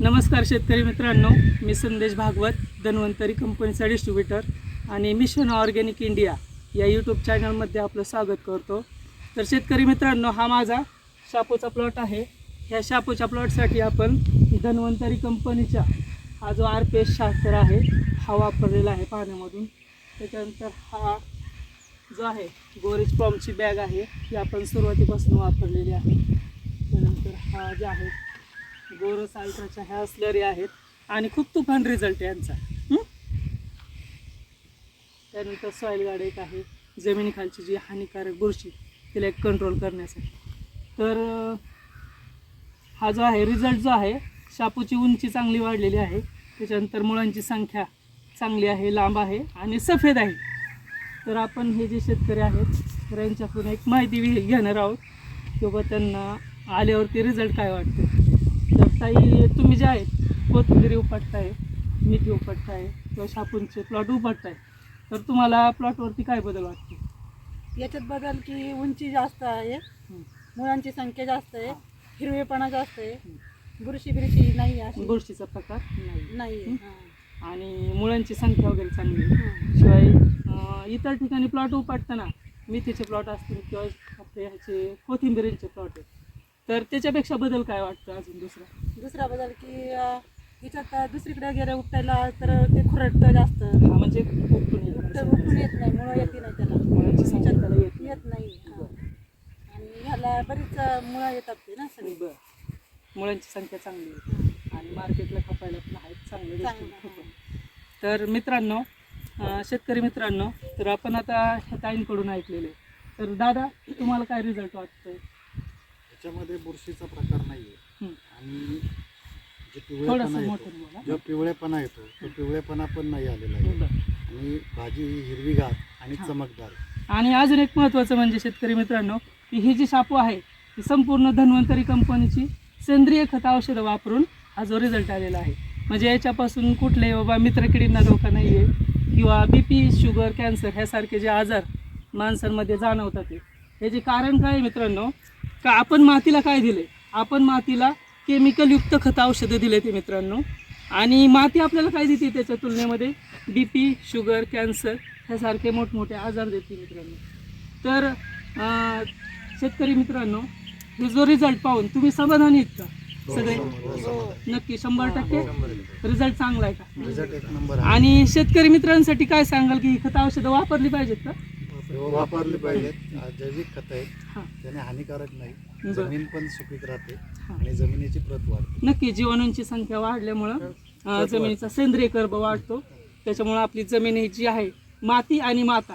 नमस्कार शेतकरी मित्रांनो मी संदेश भागवत धन्वंतरी कंपनीचा डिस्ट्रीब्युटर आणि मिशन ऑर्गॅनिक इंडिया या यूट्यूब चॅनलमध्ये आपलं स्वागत करतो. तर शेतकरी मित्रांनो हा माझा शापूचा प्लॉट आहे. ह्या शापूच्या प्लॉटसाठी आपण धन्वंतरी कंपनीचा हा जो आर पी एस शास्त्र आहे हा वापरलेला आहे पाण्यामधून. त्याच्यानंतर हा जो आहे गोरेज प्रॉमची बॅग आहे ही आपण सुरुवातीपासून वापरलेली आहे. त्यानंतर हा जे आहे गोरस अल्ट्राच्या ह्या स्लरी आहेत. आणि खूप तुफान रिझल्ट आहे यांचा. त्यानंतर सॉईल गार्ड एक आहे. जमिनीखालची जी हानिकारक बुरशी तिला एक कंट्रोल करण्यासाठी. तर हा जो आहे रिझल्ट जो आहे शापूची उंची चांगली वाढलेली आहे. त्याच्यानंतर मुळांची संख्या चांगली आहे लांब आहे आणि सफेद आहे. तर आपण हे जे शेतकरी आहेत तर यांच्याकडून एक माहिती घेणार आहोत किंवा त्यांना आल्यावरती रिझल्ट काय वाटते? ताई तुम्ही जे आहेत कोथिंबिरी उपटताय मेथी उपटताय किंवा शापूंचे प्लॉट उपटताय तर तुम्हाला प्लॉटवरती काय बदल वाटते? याच्यात बदल की उंची जास्त आहे. मुळांची संख्या जास्त आहे हिरवेपणा जास्त आहे बुरशी बिरशी नाही अशी. बुरशीचा प्रकार नाही. नाही. आणि मुळांची संख्या वगैरे चांगली आहे. शिवाय इतर ठिकाणी प्लॉट उपटताना मेथीचे प्लॉट असतील किंवा आपले ह्याचे कोथिंबिरींचे प्लॉट आहेत. तर त्याच्यापेक्षा बदल काय वाटतं अजून दुसरा? दुसरा बदल की अं, याच्यात दुसरीकडे गेले उपटायला तर ते खुरटतं जास्त. हा म्हणजे उपटून येतं उपट असं उपटून येत नाही मुळं येते नाही त्याला. मुळांची संख्या याच्यात त्याला येत नाही. येत नाही हां. आणि ह्याला बरीच अं, मुळं येतात ते ना सगळी. बरं. मुळांची संख्या चांगली आहे. आणि मार्केटला खपायला पण आहेत चांगले चांगलं, गोष्टी. तर मित्रांनो अं, शेतकरी मित्रांनो तर आपण आता ह्या ताईंकडून ऐकलेले तर दादा तुम्हाला काय रिझल्ट वाटतोय? त्याच्यामध्ये बुरशीचा प्रकार नाही आहे हं. आणि जे पिवळेपणा येतो. जो पिवळेपणा येतो तो पिवळेपणा पण नाही आलेला आहे. आणि भाजी ही हिरवीगार आणि. चमकदार आणि अजून एक महत्त्वाचं म्हणजे शेतकरी मित्रांनो की ही जी शापू आहे ती संपूर्ण धन्वंतरी कंपनीची सेंद्रिय खत औषधं वापरून हा जो रिझल्ट आलेला आहे म्हणजे याच्यापासून कुठलेही बाबा मित्रकिडींना धोका नाही आहे किंवा बी पी शुगर कॅन्सर ह्यासारखे जे आजार माणसांमध्ये जाणवतात ते ह्याचे कारण काय मित्रांनो का आपण मातीला काय दिले आपण मातीला केमिकलयुक्त खत औषधं दिले ते मित्रांनो. आणि माती आपल्याला काय देते त्याच्या तुलनेमध्ये? बी पी शुगर कॅन्सर ह्यासारखे मोठमोठे आजार देते मित्रांनो. तर शेतकरी मित्रांनो हे जो रिझल्ट पाहून तुम्ही समाधानी आहेत का? सगळे? हो. नक्की शंभर टक्के रिझल्ट चांगला आहे का? आणि शेतकरी मित्रांसाठी काय सांगाल की खत औषधं वापरली पाहिजेत का? वापरले पाहिजेत. जैविक खत आहेत हां. त्याने हानिकारक नाही. जमीन पण सुपीक राहते हां. आणि जमिनीची प्रत वाढते. नक्की जीवाणूंची संख्या वाढल्यामुळं जमिनीचा सेंद्रिय कर्ब वाढतो. त्याच्यामुळं आपली जमीन ही जी आहे माती आणि माता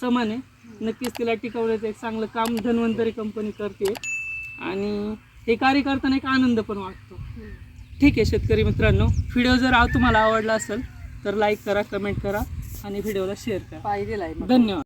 समान आहे. नक्कीच तिला टिकवण्याचं एक चांगलं काम धन्वंतरी कंपनी करते. आणि हे कार्य करताना एक आनंद पण वाटतो. ठीक आहे शेतकरी मित्रांनो व्हिडिओ जर तुम्हाला आवडला असेल तर लाईक करा कमेंट करा आणि व्हिडिओला शेअर करा. मग. धन्यवाद.